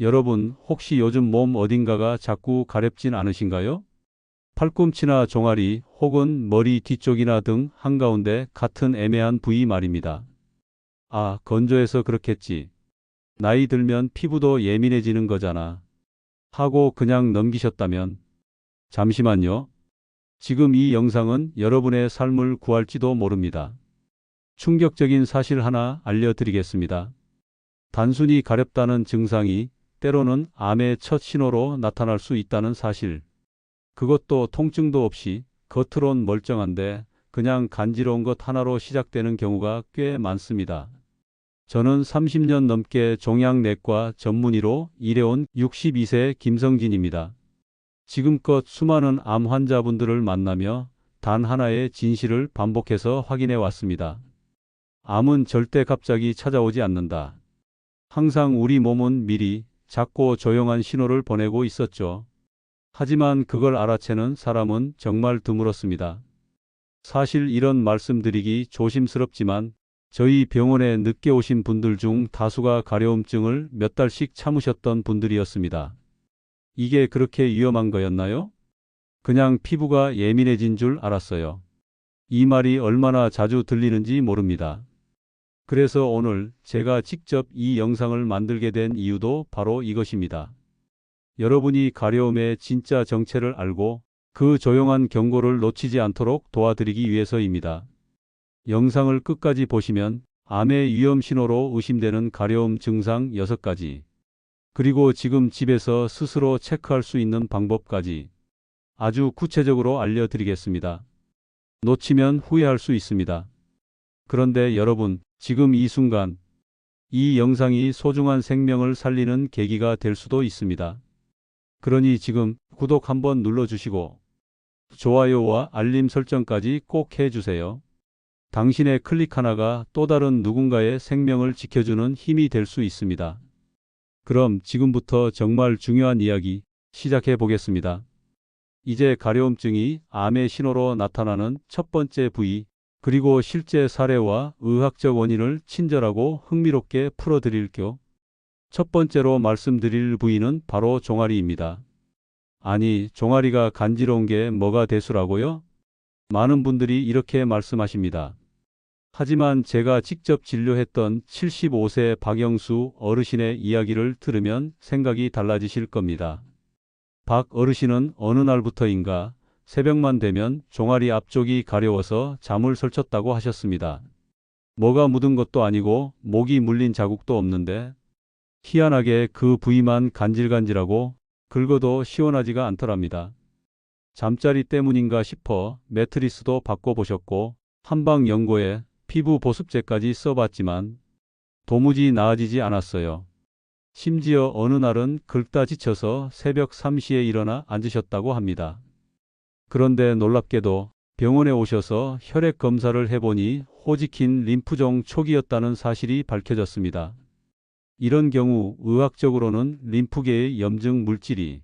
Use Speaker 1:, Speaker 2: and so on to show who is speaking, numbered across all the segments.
Speaker 1: 여러분, 혹시 요즘 몸 어딘가가 자꾸 가렵진 않으신가요? 팔꿈치나 종아리 혹은 머리 뒤쪽이나 등 한가운데 같은 애매한 부위 말입니다. 아, 건조해서 그렇겠지. 나이 들면 피부도 예민해지는 거잖아. 하고 그냥 넘기셨다면. 잠시만요. 지금 이 영상은 여러분의 삶을 구할지도 모릅니다. 충격적인 사실 하나 알려드리겠습니다. 단순히 가렵다는 증상이 때로는 암의 첫 신호로 나타날 수 있다는 사실. 그것도 통증도 없이 겉으론 멀쩡한데 그냥 간지러운 것 하나로 시작되는 경우가 꽤 많습니다. 저는 30년 넘게 종양내과 전문의로 일해온 62세 김성진입니다. 지금껏 수많은 암 환자분들을 만나며 단 하나의 진실을 반복해서 확인해 왔습니다. 암은 절대 갑자기 찾아오지 않는다. 항상 우리 몸은 미리 작고 조용한 신호를 보내고 있었죠. 하지만 그걸 알아채는 사람은 정말 드물었습니다. 사실 이런 말씀드리기 조심스럽지만 저희 병원에 늦게 오신 분들 중 다수가 가려움증을 몇 달씩 참으셨던 분들이었습니다. 이게 그렇게 위험한 거였나요? 그냥 피부가 예민해진 줄 알았어요. 이 말이 얼마나 자주 들리는지 모릅니다. 그래서 오늘 제가 직접 이 영상을 만들게 된 이유도 바로 이것입니다. 여러분이 가려움의 진짜 정체를 알고 그 조용한 경고를 놓치지 않도록 도와드리기 위해서입니다. 영상을 끝까지 보시면 암의 위험 신호로 의심되는 가려움 증상 6가지, 그리고 지금 집에서 스스로 체크할 수 있는 방법까지 아주 구체적으로 알려드리겠습니다. 놓치면 후회할 수 있습니다. 그런데 여러분, 지금 이 순간, 이 영상이 소중한 생명을 살리는 계기가 될 수도 있습니다. 그러니 지금 구독 한번 눌러주시고, 좋아요와 알림 설정까지 꼭 해주세요. 당신의 클릭 하나가 또 다른 누군가의 생명을 지켜주는 힘이 될 수 있습니다. 그럼 지금부터 정말 중요한 이야기 시작해 보겠습니다. 이제 가려움증이 암의 신호로 나타나는 첫 번째 부위, 그리고 실제 사례와 의학적 원인을 친절하고 흥미롭게 풀어드릴게요. 첫 번째로 말씀드릴 부위는 바로 종아리입니다. 아니, 종아리가 간지러운 게 뭐가 대수라고요? 많은 분들이 이렇게 말씀하십니다. 하지만 제가 직접 진료했던 75세 박영수 어르신의 이야기를 들으면 생각이 달라지실 겁니다. 박 어르신은 어느 날부터인가 새벽만 되면 종아리 앞쪽이 가려워서 잠을 설쳤다고 하셨습니다. 뭐가 묻은 것도 아니고 목이 물린 자국도 없는데 희한하게 그 부위만 간질간질하고 긁어도 시원하지가 않더랍니다. 잠자리 때문인가 싶어 매트리스도 바꿔보셨고 한방 연고에 피부 보습제까지 써봤지만 도무지 나아지지 않았어요. 심지어 어느 날은 긁다 지쳐서 새벽 3시에 일어나 앉으셨다고 합니다. 그런데 놀랍게도 병원에 오셔서 혈액 검사를 해보니 호지킨 림프종 초기였다는 사실이 밝혀졌습니다. 이런 경우 의학적으로는 림프계의 염증 물질이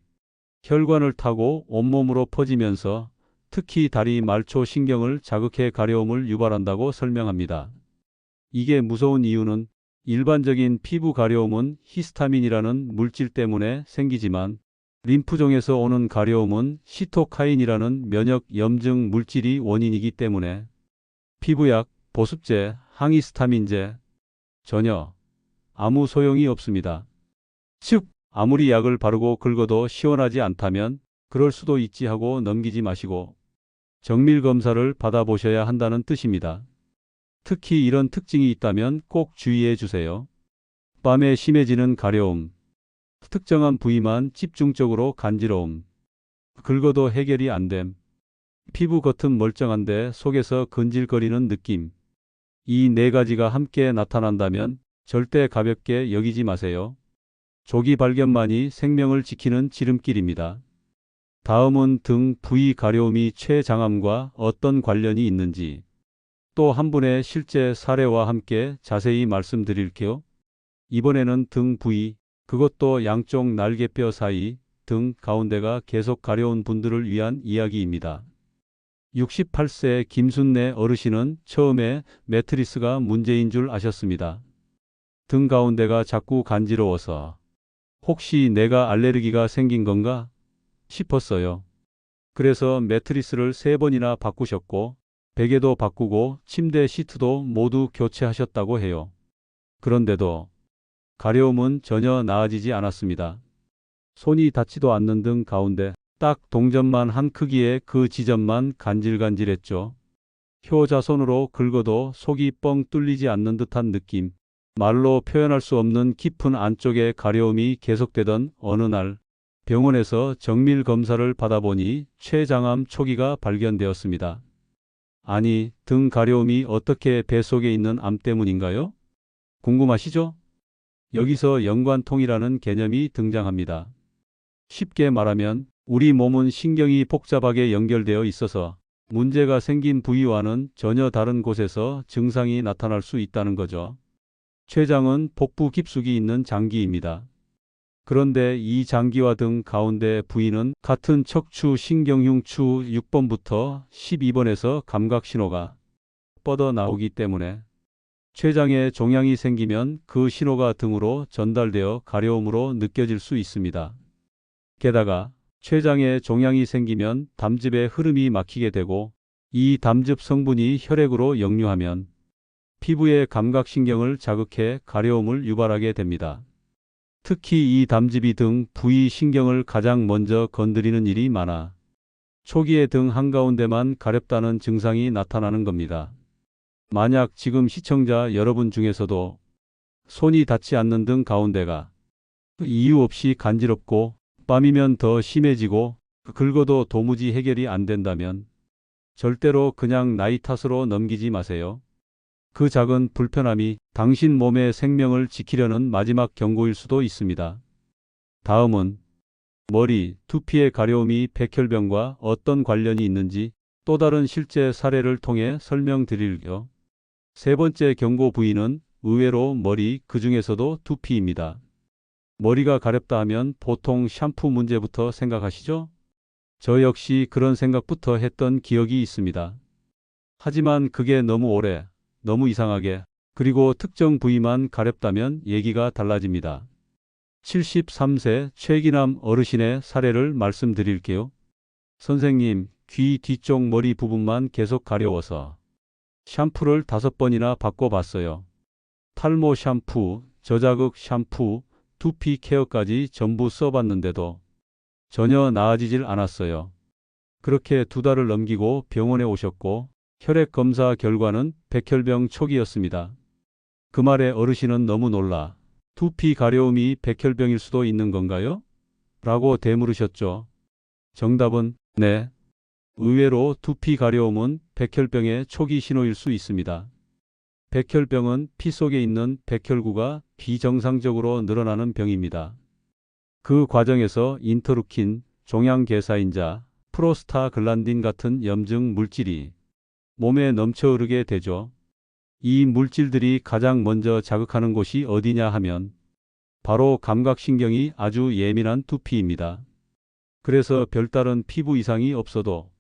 Speaker 1: 혈관을 타고 온몸으로 퍼지면서 특히 다리 말초 신경을 자극해 가려움을 유발한다고 설명합니다. 이게 무서운 이유는 일반적인 피부 가려움은 히스타민이라는 물질 때문에 생기지만 림프종에서 오는 가려움은 시토카인이라는 면역 염증 물질이 원인이기 때문에 피부약, 보습제, 항히스타민제 전혀 아무 소용이 없습니다. 즉, 아무리 약을 바르고 긁어도 시원하지 않다면 그럴 수도 있지 하고 넘기지 마시고 정밀 검사를 받아보셔야 한다는 뜻입니다. 특히 이런 특징이 있다면 꼭 주의해 주세요. 밤에 심해지는 가려움, 특정한 부위만 집중적으로 간지러움, 긁어도 해결이 안 됨, 피부 겉은 멀쩡한데 속에서 근질거리는 느낌. 이 네 가지가 함께 나타난다면 절대 가볍게 여기지 마세요. 조기 발견만이 생명을 지키는 지름길입니다. 다음은 등 부위 가려움이 췌장암과 어떤 관련이 있는지 또 한 분의 실제 사례와 함께 자세히 말씀드릴게요. 이번에는 등 부위, 그것도 양쪽 날개뼈 사이, 등 가운데가 계속 가려운 분들을 위한 이야기입니다. 68세 김순내 어르신은 처음에 매트리스가 문제인 줄 아셨습니다. 등 가운데가 자꾸 간지러워서 혹시 내가 알레르기가 생긴 건가 싶었어요. 그래서 매트리스를 세 번이나 바꾸셨고, 베개도 바꾸고 침대 시트도 모두 교체하셨다고 해요. 그런데도 가려움은 전혀 나아지지 않았습니다. 손이 닿지도 않는 등 가운데 딱 동전만 한 크기의 그 지점만 간질간질했죠. 효자손으로 긁어도 속이 뻥 뚫리지 않는 듯한 느낌. 말로 표현할 수 없는 깊은 안쪽의 가려움이 계속되던 어느 날 병원에서 정밀 검사를 받아보니 췌장암 초기가 발견되었습니다. 아니, 등 가려움이 어떻게 배 속에 있는 암 때문인가요? 궁금하시죠? 여기서 연관통이라는 개념이 등장합니다. 쉽게 말하면 우리 몸은 신경이 복잡하게 연결되어 있어서 문제가 생긴 부위와는 전혀 다른 곳에서 증상이 나타날 수 있다는 거죠. 췌장은 복부 깊숙이 있는 장기입니다. 그런데 이 장기와 등 가운데 부위는 같은 척추 신경흉추 6번부터 12번에서 감각 신호가 뻗어 나오기 때문에 췌장에 종양이 생기면 그 신호가 등으로 전달되어 가려움으로 느껴질 수 있습니다. 게다가 췌장에 종양이 생기면 담즙의 흐름이 막히게 되고 이 담즙 성분이 혈액으로 역류하면 피부의 감각신경을 자극해 가려움을 유발하게 됩니다. 특히 이 담즙이 등 부위 신경을 가장 먼저 건드리는 일이 많아 초기에 등 한가운데만 가렵다는 증상이 나타나는 겁니다. 만약 지금 시청자 여러분 중에서도 손이 닿지 않는 등 가운데가 이유 없이 간지럽고 밤이면 더 심해지고 긁어도 도무지 해결이 안 된다면 절대로 그냥 나이 탓으로 넘기지 마세요. 그 작은 불편함이 당신 몸의 생명을 지키려는 마지막 경고일 수도 있습니다. 다음은 머리, 두피의 가려움이 백혈병과 어떤 관련이 있는지 또 다른 실제 사례를 통해 설명드릴게요. 세 번째 경고 부위는 의외로 머리, 그 중에서도 두피입니다. 머리가 가렵다 하면 보통 샴푸 문제부터 생각하시죠? 저 역시 그런 생각부터 했던 기억이 있습니다. 하지만 그게 너무 오래, 너무 이상하게, 그리고 특정 부위만 가렵다면 얘기가 달라집니다. 73세 최기남 어르신의 사례를 말씀드릴게요. 선생님, 귀 뒤쪽 머리 부분만 계속 가려워서 샴푸를 다섯 번이나 바꿔봤어요. 탈모 샴푸, 저자극 샴푸, 두피 케어까지 전부 써봤는데도 전혀 나아지질 않았어요. 그렇게 두 달을 넘기고 병원에 오셨고 혈액 검사 결과는 백혈병 초기였습니다. 그 말에 어르신은 너무 놀라 두피 가려움이 백혈병일 수도 있는 건가요? 라고 되물으셨죠. 정답은 네. 의외로 두피 가려움은 백혈병의 초기 신호일 수 있습니다. 백혈병은 피 속에 있는 백혈구가 비정상적으로 늘어나는 병입니다. 그 과정에서 인터루킨, 종양계사인자, 프로스타글란딘 같은 염증 물질이 몸에 넘쳐 흐르게 되죠. 이 물질들이 가장 먼저 자극하는 곳이 어디냐 하면 바로 감각신경이 아주 예민한 두피입니다. 그래서 별다른 피부 이상이 없어도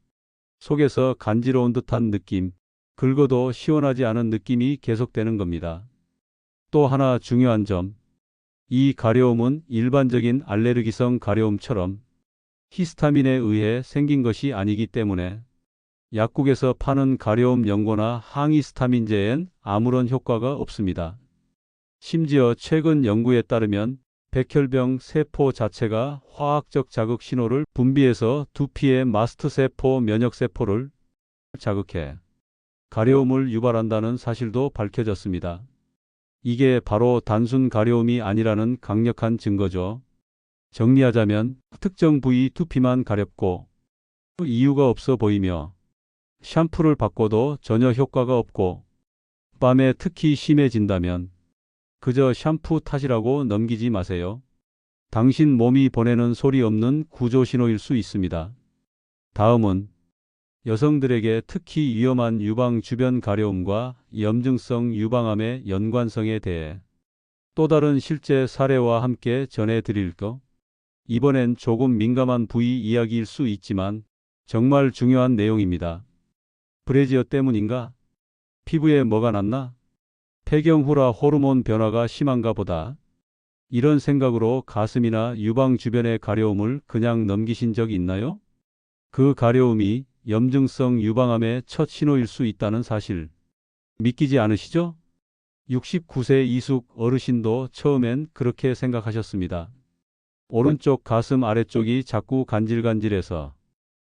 Speaker 1: 속에서 간지러운 듯한 느낌, 긁어도 시원하지 않은 느낌이 계속되는 겁니다. 또 하나 중요한 점, 이 가려움은 일반적인 알레르기성 가려움처럼 히스타민에 의해 생긴 것이 아니기 때문에 약국에서 파는 가려움 연고나 항히스타민제엔 아무런 효과가 없습니다. 심지어 최근 연구에 따르면 백혈병 세포 자체가 화학적 자극 신호를 분비해서 두피의 마스트 세포 면역 세포를 자극해 가려움을 유발한다는 사실도 밝혀졌습니다. 이게 바로 단순 가려움이 아니라는 강력한 증거죠. 정리하자면 특정 부위 두피만 가렵고 이유가 없어 보이며 샴푸를 바꿔도 전혀 효과가 없고 밤에 특히 심해진다면 그저 샴푸 탓이라고 넘기지 마세요. 당신 몸이 보내는 소리 없는 구조 신호일 수 있습니다. 다음은 여성들에게 특히 위험한 유방 주변 가려움과 염증성 유방암의 연관성에 대해 또 다른 실제 사례와 함께 전해드릴 거. 이번엔 조금 민감한 부위 이야기일 수 있지만 정말 중요한 내용입니다. 브래지어 때문인가? 피부에 뭐가 났나? 폐경 후라 호르몬 변화가 심한가 보다. 이런 생각으로 가슴이나 유방 주변의 가려움을 그냥 넘기신 적 있나요? 그 가려움이 염증성 유방암의 첫 신호일 수 있다는 사실 믿기지 않으시죠? 69세 이숙 어르신도 처음엔 그렇게 생각하셨습니다. 오른쪽 가슴 아래쪽이 자꾸 간질간질해서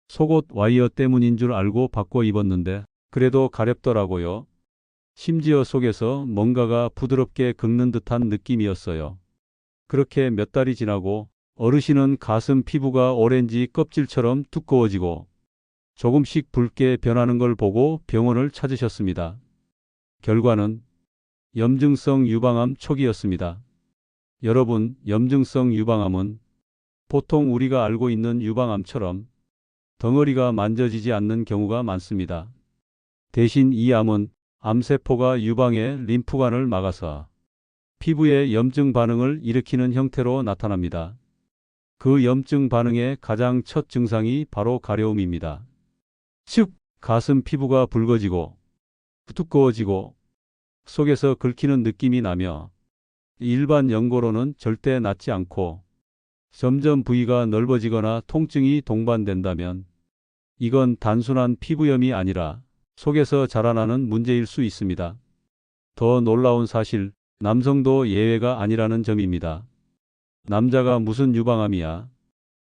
Speaker 1: 속옷 와이어 때문인 줄 알고 바꿔 입었는데 그래도 가렵더라고요. 심지어 속에서 뭔가가 부드럽게 긁는 듯한 느낌이었어요. 그렇게 몇 달이 지나고 어르신은 가슴 피부가 오렌지 껍질처럼 두꺼워지고 조금씩 붉게 변하는 걸 보고 병원을 찾으셨습니다. 결과는 염증성 유방암 초기였습니다. 여러분, 염증성 유방암은 보통 우리가 알고 있는 유방암처럼 덩어리가 만져지지 않는 경우가 많습니다. 대신 이 암은 암세포가 유방의 림프관을 막아서 피부에 염증 반응을 일으키는 형태로 나타납니다. 그 염증 반응의 가장 첫 증상이 바로 가려움입니다. 즉, 가슴 피부가 붉어지고 두꺼워지고 속에서 긁히는 느낌이 나며 일반 연고로는 절대 낫지 않고 점점 부위가 넓어지거나 통증이 동반된다면 이건 단순한 피부염이 아니라 속에서 자라나는 문제일 수 있습니다. 더 놀라운 사실, 남성도 예외가 아니라는 점입니다. 남자가 무슨 유방암이야?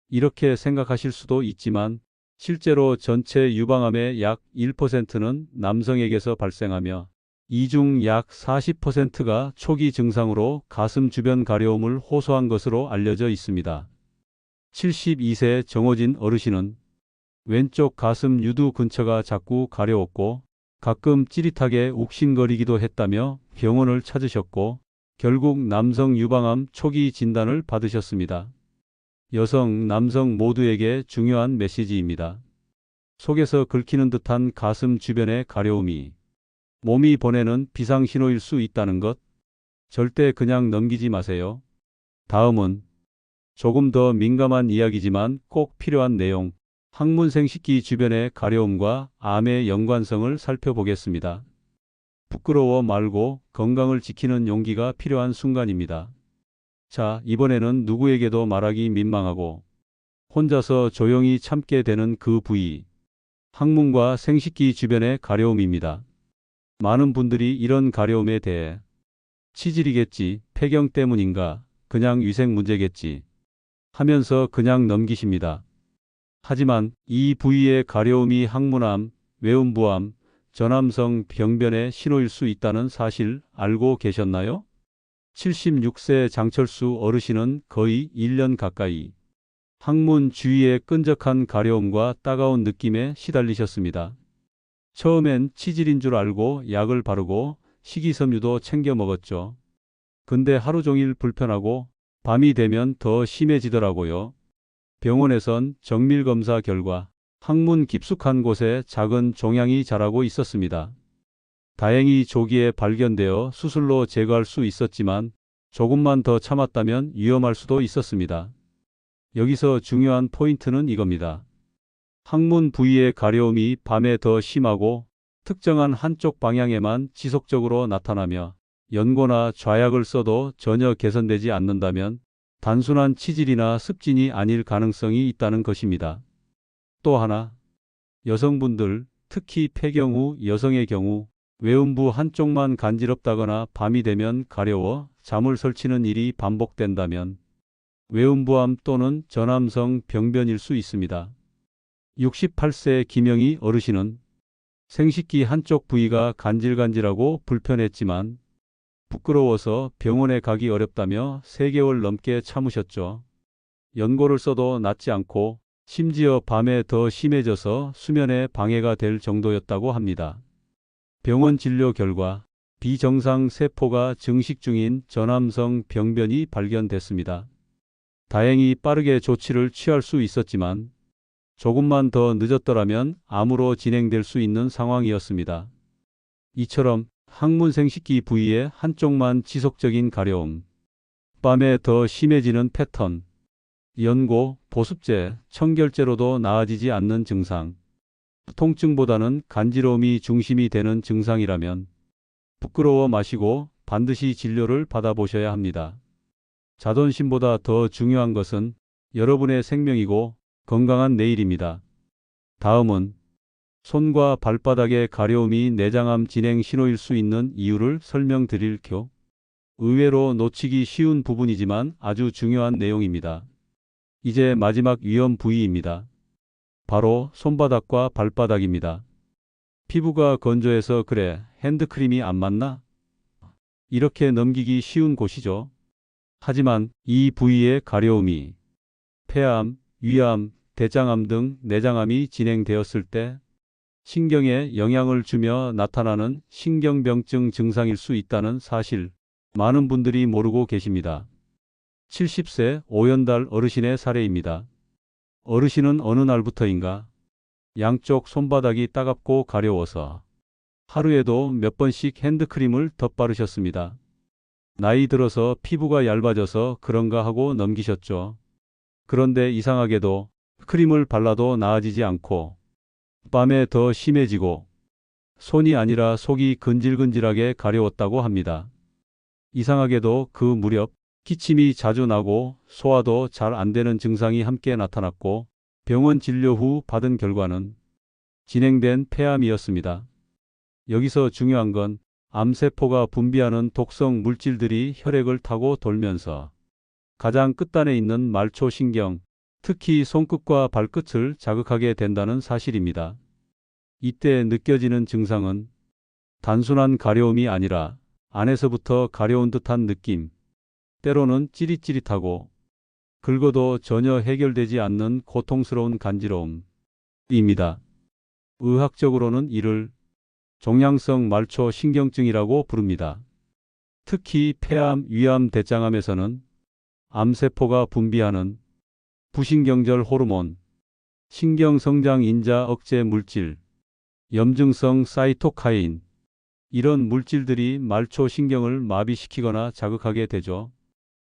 Speaker 1: 이렇게 생각하실 수도 있지만 실제로 전체 유방암의 약 1%는 남성에게서 발생하며 이중 약 40%가 초기 증상으로 가슴 주변 가려움을 호소한 것으로 알려져 있습니다. 72세 정호진 어르신은 왼쪽 가슴 유두 근처가 자꾸 가려웠고 가끔 찌릿하게 욱신거리기도 했다며 병원을 찾으셨고 결국 남성 유방암 초기 진단을 받으셨습니다. 여성, 남성 모두에게 중요한 메시지입니다. 속에서 긁히는 듯한 가슴 주변의 가려움이 몸이 보내는 비상신호일 수 있다는 것 절대 그냥 넘기지 마세요. 다음은 조금 더 민감한 이야기지만 꼭 필요한 내용 항문생 식기 주변의 가려움과 암의 연관성을 살펴보겠습니다. 부끄러워 말고 건강을 지키는 용기가 필요한 순간입니다. 자, 이번에는 누구에게도 말하기 민망하고 혼자서 조용히 참게 되는 그 부위. 항문과 생식기 주변의 가려움입니다. 많은 분들이 이런 가려움에 대해 치질이겠지, 폐경 때문인가, 그냥 위생 문제겠지 하면서 그냥 넘기십니다. 하지만 이 부위의 가려움이 항문암, 외음부암, 전암성 병변의 신호일 수 있다는 사실 알고 계셨나요? 76세 장철수 어르신은 거의 1년 가까이 항문 주위의 끈적한 가려움과 따가운 느낌에 시달리셨습니다. 처음엔 치질인 줄 알고 약을 바르고 식이섬유도 챙겨 먹었죠. 근데 하루 종일 불편하고 밤이 되면 더 심해지더라고요. 병원에선 정밀검사 결과 항문 깊숙한 곳에 작은 종양이 자라고 있었습니다. 다행히 조기에 발견되어 수술로 제거할 수 있었지만 조금만 더 참았다면 위험할 수도 있었습니다. 여기서 중요한 포인트는 이겁니다. 항문 부위의 가려움이 밤에 더 심하고 특정한 한쪽 방향에만 지속적으로 나타나며 연고나 좌약을 써도 전혀 개선되지 않는다면 단순한 치질이나 습진이 아닐 가능성이 있다는 것입니다. 또 하나, 여성분들, 특히 폐경 후 여성의 경우 외음부 한쪽만 간지럽다거나 밤이 되면 가려워 잠을 설치는 일이 반복된다면 외음부암 또는 전암성 병변일 수 있습니다. 68세 김영희 어르신은 생식기 한쪽 부위가 간질간질하고 불편했지만 부끄러워서 병원에 가기 어렵다며 3개월 넘게 참으셨죠. 연고를 써도 낫지 않고 심지어 밤에 더 심해져서 수면에 방해가 될 정도였다고 합니다. 병원 진료 결과 비정상 세포가 증식 중인 전암성 병변이 발견됐습니다. 다행히 빠르게 조치를 취할 수 있었지만 조금만 더 늦었더라면 암으로 진행될 수 있는 상황이었습니다. 이처럼 항문 생 식기 부위의 한쪽만 지속적인 가려움, 밤에 더 심해지는 패턴, 연고, 보습제, 청결제로도 나아지지 않는 증상, 통증보다는 간지러움이 중심이 되는 증상이라면 부끄러워 마시고 반드시 진료를 받아보셔야 합니다. 자존심보다 더 중요한 것은 여러분의 생명이고 건강한 내일입니다. 다음은 손과 발바닥의 가려움이 내장암 진행 신호일 수 있는 이유를 설명드릴 겨. 의외로 놓치기 쉬운 부분이지만 아주 중요한 내용입니다. 이제 마지막 위험 부위입니다. 바로 손바닥과 발바닥입니다. 피부가 건조해서 그래 핸드크림이 안 맞나? 이렇게 넘기기 쉬운 곳이죠. 하지만 이 부위의 가려움이 폐암, 위암, 대장암 등 내장암이 진행되었을 때 신경에 영향을 주며 나타나는 신경병증 증상일 수 있다는 사실 많은 분들이 모르고 계십니다. 70세 오연달 어르신의 사례입니다. 어르신은 어느 날부터인가 양쪽 손바닥이 따갑고 가려워서 하루에도 몇 번씩 핸드크림을 덧바르셨습니다. 나이 들어서 피부가 얇아져서 그런가 하고 넘기셨죠. 그런데 이상하게도 크림을 발라도 나아지지 않고 밤에 더 심해지고 손이 아니라 속이 근질근질하게 가려웠다고 합니다. 이상하게도 그 무렵 기침이 자주 나고 소화도 잘 안 되는 증상이 함께 나타났고 병원 진료 후 받은 결과는 진행된 폐암이었습니다. 여기서 중요한 건 암세포가 분비하는 독성 물질들이 혈액을 타고 돌면서 가장 끝단에 있는 말초신경, 특히 손끝과 발끝을 자극하게 된다는 사실입니다. 이때 느껴지는 증상은 단순한 가려움이 아니라 안에서부터 가려운 듯한 느낌, 때로는 찌릿찌릿하고 긁어도 전혀 해결되지 않는 고통스러운 간지러움입니다. 의학적으로는 이를 종양성 말초 신경증이라고 부릅니다. 특히 폐암, 위암, 대장암에서는 암세포가 분비하는 부신경절 호르몬, 신경성장 인자 억제 물질, 염증성 사이토카인, 이런 물질들이 말초 신경을 마비시키거나 자극하게 되죠.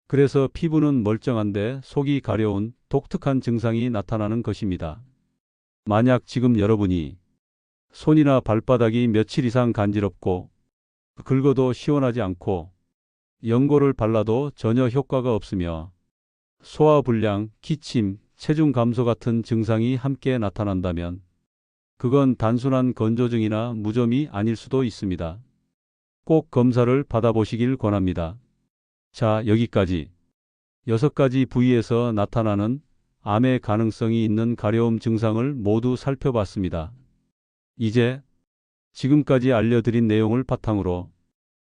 Speaker 1: 그래서 피부는 멀쩡한데 속이 가려운 독특한 증상이 나타나는 것입니다. 만약 지금 여러분이 손이나 발바닥이 며칠 이상 간지럽고 긁어도 시원하지 않고 연고를 발라도 전혀 효과가 없으며 소화불량, 기침, 체중 감소 같은 증상이 함께 나타난다면 그건 단순한 건조증이나 무좀이 아닐 수도 있습니다. 꼭 검사를 받아보시길 권합니다. 자, 여기까지 여섯 가지 부위에서 나타나는 암의 가능성이 있는 가려움 증상을 모두 살펴봤습니다. 이제 지금까지 알려드린 내용을 바탕으로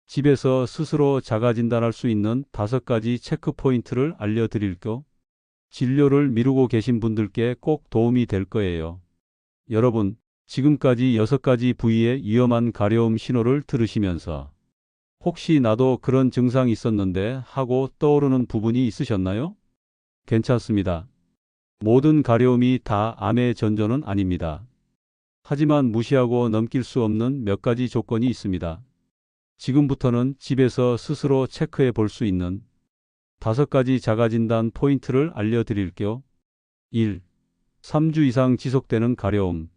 Speaker 1: 집에서 스스로 자가 진단할 수 있는 다섯 가지 체크 포인트를 알려드릴게요. 진료를 미루고 계신 분들께 꼭 도움이 될 거예요. 여러분, 지금까지 여섯 가지 부위의 위험한 가려움 신호를 들으시면서 혹시 나도 그런 증상이 있었는데 하고 떠오르는 부분이 있으셨나요? 괜찮습니다. 모든 가려움이 다 암의 전조는 아닙니다. 하지만 무시하고 넘길 수 없는 몇 가지 조건이 있습니다. 지금부터는 집에서 스스로 체크해 볼 수 있는 다섯 가지 자가진단 포인트를 알려드릴게요. 1. 3주 이상 지속되는 가려움.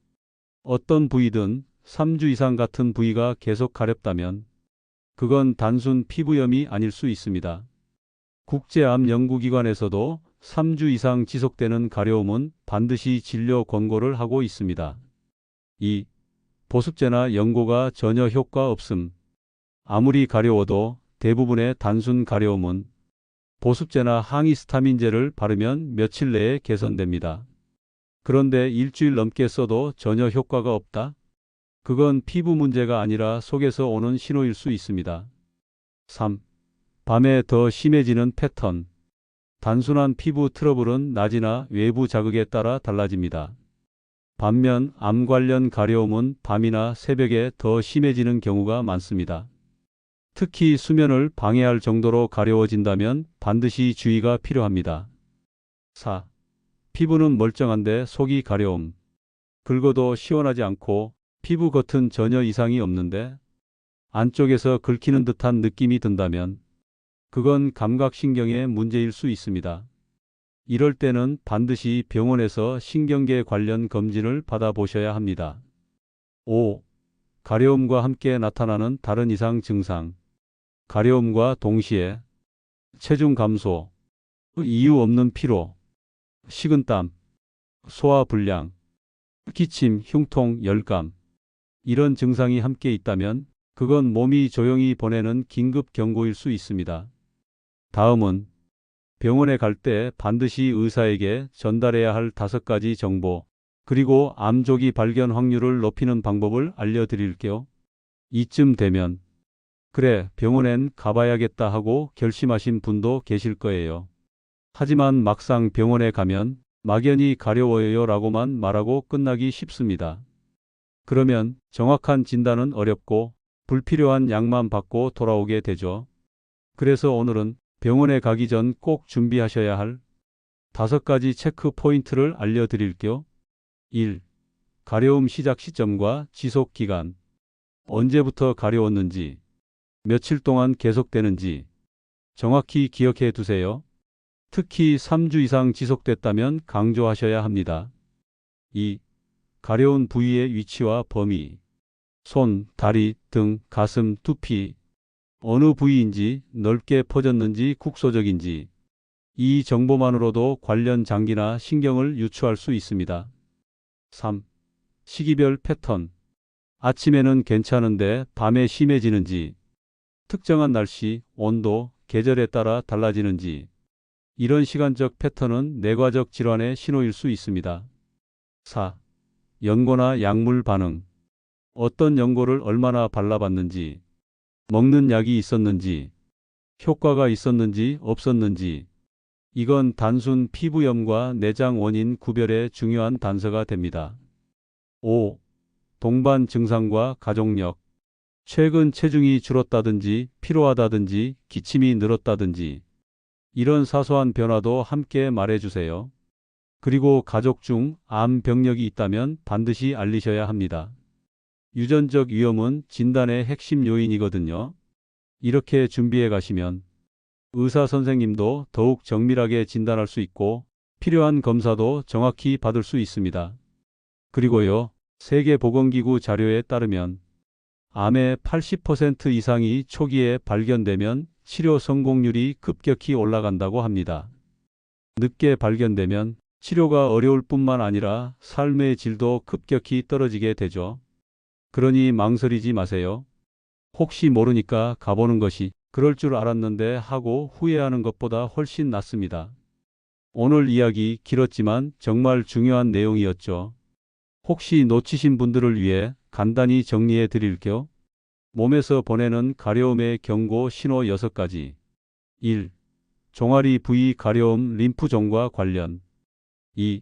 Speaker 1: 어떤 부위든 3주 이상 같은 부위가 계속 가렵다면 그건 단순 피부염이 아닐 수 있습니다. 국제암 연구기관에서도 3주 이상 지속되는 가려움은 반드시 진료 권고를 하고 있습니다. 2. 보습제나 연고가 전혀 효과 없음. 아무리 가려워도 대부분의 단순 가려움은 보습제나 항히스타민제를 바르면 며칠 내에 개선됩니다. 그런데 일주일 넘게 써도 전혀 효과가 없다? 그건 피부 문제가 아니라 속에서 오는 신호일 수 있습니다. 3. 밤에 더 심해지는 패턴. 단순한 피부 트러블은 낮이나 외부 자극에 따라 달라집니다. 반면 암 관련 가려움은 밤이나 새벽에 더 심해지는 경우가 많습니다. 특히 수면을 방해할 정도로 가려워진다면 반드시 주의가 필요합니다. 4. 피부는 멀쩡한데 속이 가려움. 긁어도 시원하지 않고 피부 겉은 전혀 이상이 없는데 안쪽에서 긁히는 듯한 느낌이 든다면 그건 감각신경의 문제일 수 있습니다. 이럴 때는 반드시 병원에서 신경계 관련 검진을 받아보셔야 합니다. 5. 가려움과 함께 나타나는 다른 이상 증상. 가려움과 동시에 체중 감소, 이유 없는 피로, 식은땀, 소화불량, 기침, 흉통, 열감. 이런 증상이 함께 있다면 그건 몸이 조용히 보내는 긴급 경고일 수 있습니다. 다음은 병원에 갈 때 반드시 의사에게 전달해야 할 다섯 가지 정보, 그리고 암조기 발견 확률을 높이는 방법을 알려드릴게요. 이쯤 되면, 그래, 병원엔 가봐야겠다 하고 결심하신 분도 계실 거예요. 하지만 막상 병원에 가면 막연히 가려워요 라고만 말하고 끝나기 쉽습니다. 그러면 정확한 진단은 어렵고 불필요한 약만 받고 돌아오게 되죠. 그래서 오늘은 병원에 가기 전 꼭 준비하셔야 할 다섯 가지 체크 포인트를 알려드릴게요. 1. 가려움 시작 시점과 지속 기간. 언제부터 가려웠는지, 며칠 동안 계속되는지 정확히 기억해 두세요. 특히 3주 이상 지속됐다면 강조하셔야 합니다. 2. 가려운 부위의 위치와 범위. 손, 다리, 등, 가슴, 두피. 어느 부위인지, 넓게 퍼졌는지, 국소적인지. 이 정보만으로도 관련 장기나 신경을 유추할 수 있습니다. 3. 시기별 패턴. 아침에는 괜찮은데 밤에 심해지는지, 특정한 날씨, 온도, 계절에 따라 달라지는지, 이런 시간적 패턴은 내과적 질환의 신호일 수 있습니다. 4. 연고나 약물 반응. 어떤 연고를 얼마나 발라봤는지, 먹는 약이 있었는지, 효과가 있었는지 없었는지, 이건 단순 피부염과 내장 원인 구별에 중요한 단서가 됩니다. 5. 동반 증상과 가족력. 최근 체중이 줄었다든지 피로하다든지 기침이 늘었다든지 이런 사소한 변화도 함께 말해주세요. 그리고 가족 중 암 병력이 있다면 반드시 알리셔야 합니다. 유전적 위험은 진단의 핵심 요인이거든요. 이렇게 준비해 가시면 의사 선생님도 더욱 정밀하게 진단할 수 있고 필요한 검사도 정확히 받을 수 있습니다. 그리고요, 세계보건기구 자료에 따르면 암의 80% 이상이 초기에 발견되면 치료 성공률이 급격히 올라간다고 합니다. 늦게 발견되면 치료가 어려울 뿐만 아니라 삶의 질도 급격히 떨어지게 되죠. 그러니 망설이지 마세요. 혹시 모르니까 가보는 것이 그럴 줄 알았는데 하고 후회하는 것보다 훨씬 낫습니다. 오늘 이야기 길었지만 정말 중요한 내용이었죠. 혹시 놓치신 분들을 위해 간단히 정리해 드릴게요. 몸에서 보내는 가려움의 경고 신호 6가지. 1. 종아리 부위 가려움 림프종과 관련. 2.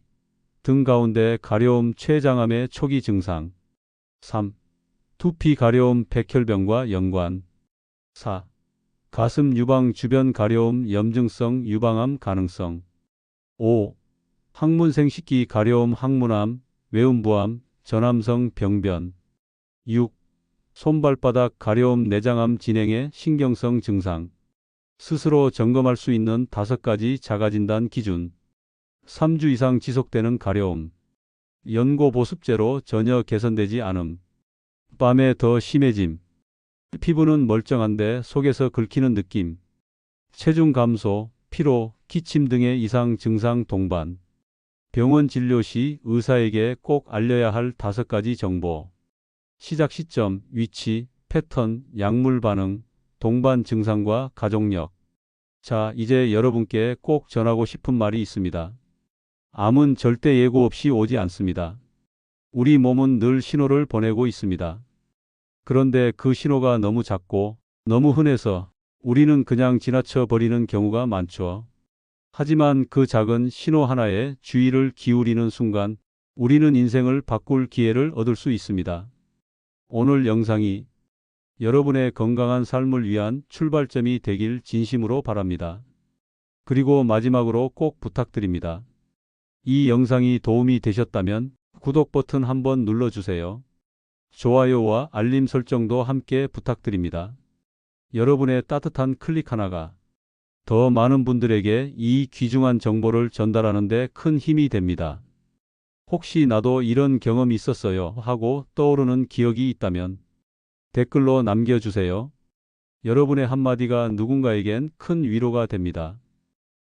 Speaker 1: 등 가운데 가려움 췌장암의 초기 증상. 3. 두피 가려움 백혈병과 연관. 4. 가슴 유방 주변 가려움 염증성 유방암 가능성. 5. 항문생 식기 가려움 항문암, 외음부암, 전암성 병변. 6. 손발바닥 가려움 내장암 진행의 신경성 증상. 스스로 점검할 수 있는 다섯 가지 자가진단 기준. 3주 이상 지속되는 가려움. 연고 보습제로 전혀 개선되지 않음. 밤에 더 심해짐. 피부는 멀쩡한데 속에서 긁히는 느낌. 체중 감소, 피로, 기침 등의 이상 증상 동반. 병원 진료 시 의사에게 꼭 알려야 할 다섯 가지 정보. 시작 시점, 위치, 패턴, 약물 반응, 동반 증상과 가족력. 자, 이제 여러분께 꼭 전하고 싶은 말이 있습니다. 암은 절대 예고 없이 오지 않습니다. 우리 몸은 늘 신호를 보내고 있습니다. 그런데 그 신호가 너무 작고 너무 흔해서 우리는 그냥 지나쳐 버리는 경우가 많죠. 하지만 그 작은 신호 하나에 주의를 기울이는 순간 우리는 인생을 바꿀 기회를 얻을 수 있습니다. 오늘 영상이 여러분의 건강한 삶을 위한 출발점이 되길 진심으로 바랍니다. 그리고 마지막으로 꼭 부탁드립니다. 이 영상이 도움이 되셨다면 구독 버튼 한번 눌러주세요. 좋아요와 알림 설정도 함께 부탁드립니다. 여러분의 따뜻한 클릭 하나가 더 많은 분들에게 이 귀중한 정보를 전달하는 데 큰 힘이 됩니다. 혹시 나도 이런 경험이 있었어요 하고 떠오르는 기억이 있다면 댓글로 남겨주세요. 여러분의 한마디가 누군가에겐 큰 위로가 됩니다.